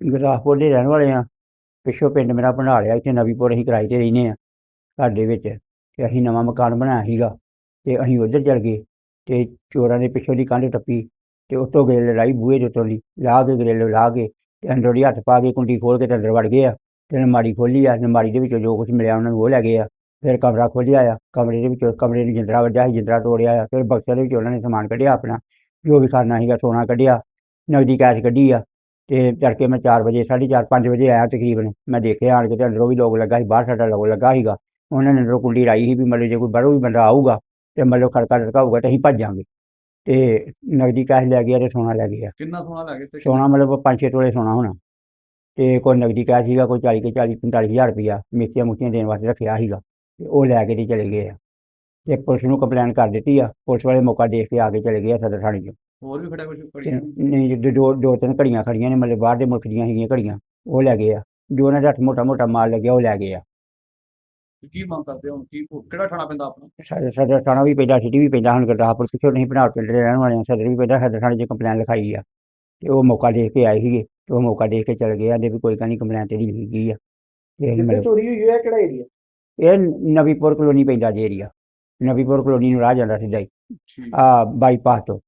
ਗੁਰਦਾਸਪੁਰ ਦੇ ਰਹਿਣ ਵਾਲੇ ਆ। ਪਿੱਛੋਂ ਪਿੰਡ ਮੇਰਾ ਭੰਡਾਲਿਆ ਇੱਥੇ ਨਵੀਂਪੁਰ ਅਸੀਂ ਕਿਰਾਏ ਤੇ ਰਹਿੰਦੇ ਆ ਘਰ ਦੇ ਵਿੱਚ ਤੇ ਅਸੀਂ ਨਵਾਂ ਮਕਾਨ ਬਣਾਇਆ ਸੀਗਾ ਤੇ ਅਸੀਂ ਉੱਧਰ ਚਲ ਗਏ ਤੇ ਚੋਰਾਂ ਨੇ ਪਿੱਛੋਂ ਦੀ ਕੰਧ ਟੱਪੀ ਤੇ ਉੱਤੋਂ ਗ੍ਰਿਲ ਲਾਈ ਬੂਹੇ ਦੇ ਉੱਤੋਂ ਦੀ, ਲਾ ਕੇ ਗ੍ਰਿਲ ਲਾ ਕੇ ਤੇ ਅੰਦਰ ਦੀ ਹੱਥ ਪਾ ਕੇ ਕੁੰਡੀ ਖੋਲ ਕੇ ਤੇ ਅੰਦਰ ਵੜ ਗਏ ਆ ਤੇ ਅਲਮਾਰੀ ਖੋਲੀ ਆ, ਅਲਮਾਰੀ ਦੇ ਵਿੱਚੋਂ ਜੋ ਕੁਝ ਮਿਲਿਆ ਉਹਨਾਂ ਨੂੰ ਉਹ ਲੈ ਗਏ ਆ। ਫਿਰ ਕਮਰਾ ਖੋਲ੍ਹਿਆ ਆ, ਕਮਰੇ ਦੇ ਵਿੱਚੋਂ ਕਮਰੇ ਨੂੰ ਜਿੰਦਰਾ ਵੱਜਾ ਸੀ, ਜਿੰਦਰਾ ਤੋੜਿਆ ਆ, ਫਿਰ ਬਕਸੇ ਦੇ ਵਿੱਚ ਉਹਨਾਂ ਨੇ ਸਮਾਨ ਕੱਢਿਆ ਆਪਣਾ, ਜੋ ਵੀ ਕਰਨਾ ਸੀਗਾ ਸੋਨਾ ਕੱਢਿਆ ਨਗਦੀ ਕੈਸ਼ ਕੱਢੀ ਆ ਤੇ ਤੜਕੇ ਮੈਂ 4 ਵਜੇ 4:30 5 ਵਜੇ ਆਇਆ ਤਕਰੀਬਨ। ਮੈਂ ਦੇਖਿਆ ਆਣ ਕੇ ਤੇ ਅੰਦਰੋਂ ਵੀ ਲੋਕ ਲੱਗਾ ਸੀ ਬਾਹਰ ਸਾਡਾ ਲੋਕ ਲੱਗਾ ਸੀਗਾ। ਉਹਨਾਂ ਨੇ ਅੰਦਰੋਂ ਕੁੰਡੀ ਲਾਈ ਸੀ ਵੀ ਮਤਲਬ ਜੇ ਕੋਈ ਬਾਹਰੋਂ ਵੀ ਬੰਦਾ ਆਊਗਾ ਤੇ ਮਤਲਬ ਖੜਕਾ ਟੜਕਾਊਗਾ ਤੇ ਅਸੀਂ ਭੱਜਾਂਗੇ। ਤੇ ਨਗਦੀ ਕੈਸ਼ ਲੈ ਗਿਆ ਤੇ ਸੋਨਾ ਲੈ ਗਿਆ। ਕਿੰਨਾ ਸੋਨਾ ਲੈ ਤੇ ਸੋਨਾ ਮਤਲਬ 5-6 ਤੋਲੇ ਸੋਨਾ ਹੋਣਾ। ਤੇ ਕੋਈ ਨਗਦੀ ਕੈਸ਼ ਸੀਗਾ ਕੋਈ 40 ਕੇ 40 45 ਹਜ਼ਾਰ ਰੁਪਇਆ ਮਿੱਤੀਆਂ ਮੁੱਤੀਆਂ ਦੇਣ ਵਾਸਤੇ ਰੱਖਿਆ ਸੀਗਾ। ਤੇ ਉਹ ਲੈ ਕੇ ਤੇ ਚਲੇ ਗਏ ਆ। ਤੇ ਪੁਲਿਸ ਨੂੰ ਕੰਪਲੇਨ ਕਰ ਦਿੱਤੀ ਆ। ਪੁਲਿਸ ਵਾਲੇ ਮੌਕਾ ਦੇਖ ਕੇ ਆ ਕੇ ਚਲੇ ਗਏ ਆ ਸਦਰ ਥਾਣੇ 'ਚ। ਹੋਰ ਵੀ ਖੜਾ ਕੁਝ ਪੜੀਆਂ ਨਹੀਂ ਜੋ ਦੋ ਦੋ ਤਿੰਨ ਘੜੀਆਂ ਖੜੀਆਂ ਨੇ ਮਤਲਬ ਬਾਹਰ ਦੇ ਮੁਲਕ ਦੀਆਂ ਹੈਗੀਆਂ ਘੜੀਆਂ ਉਹ ਲੈ ਗਏ ਆ। ਜੋ ਉਹਨਾਂ ਦੇ ਮੋਟਾ ਮੋਟਾ ਮਾਲ ਲੱਗਿਆ ਉਹ ਲੈ ਗਏ ਆ। ਕੀ ਮੰਗ ਕਰਦੇ ਹੋ ਕੀ ਕਿਹੜਾ ਥਾਣਾ ਪੈਂਦਾ ਆਪਣਾ? ਸਦਰ ਸਦਰ ਥਾਣਾ ਵੀ ਪੈਂਦਾ ਸਿਟੀ ਵੀ ਪੈਂਦਾ ਹੁਣ ਗੁਰਦਾਸਪੁਰ ਪਿੱਛੋਂ ਨਹੀਂ ਬਣਾ ਪਿੰਡ ਦੇ ਰਹਿਣ ਵਾਲੇ ਸਦਰ ਵੀ ਪੈਂਦਾ ਸਦਰ ਥਾਣੇ 'ਚ ਕੰਪਲੇਨ ਲਿਖਾਈ ਆ। ਤੇ ਉਹ ਮੌਕਾ ਦੇਖ ਕੇ ਆਏ ਸੀਗੇ ਤੇ ਉਹ ਮੌਕਾ ਦੇਖ ਕੇ ਚਲੇ ਗਏ ਆਂਦੇ ਵੀ ਕੋਈ ਗੱਲ ਨਹੀਂ ਕੰਪਲੇਨ ਤੇਰੀ ਲਿਖੀ ਗਈ ਆ। ਤੇ ਅਸੀਂ ਜਿੱਥੇ ਮਤਲਬ ਚੋਰੀ ਹੋਈ ਹੈ ਕਿਹੜਾ ਏਰੀਆ ਇਹ ਨਵੀਪੁਰ ਕਲੋਨੀ ਪੈਂਦਾ ਜੇ ਏਰੀਆ ਨਵੀਪੁਰ ਕਲੋਨੀ ਨੂੰ ਰਾਹ ਜਾਂਦਾ ਸਿੱਧਾ ਹੀ। ਠੀਕ। ਆ ਬਾਈਪਾਸ ਤੋਂ।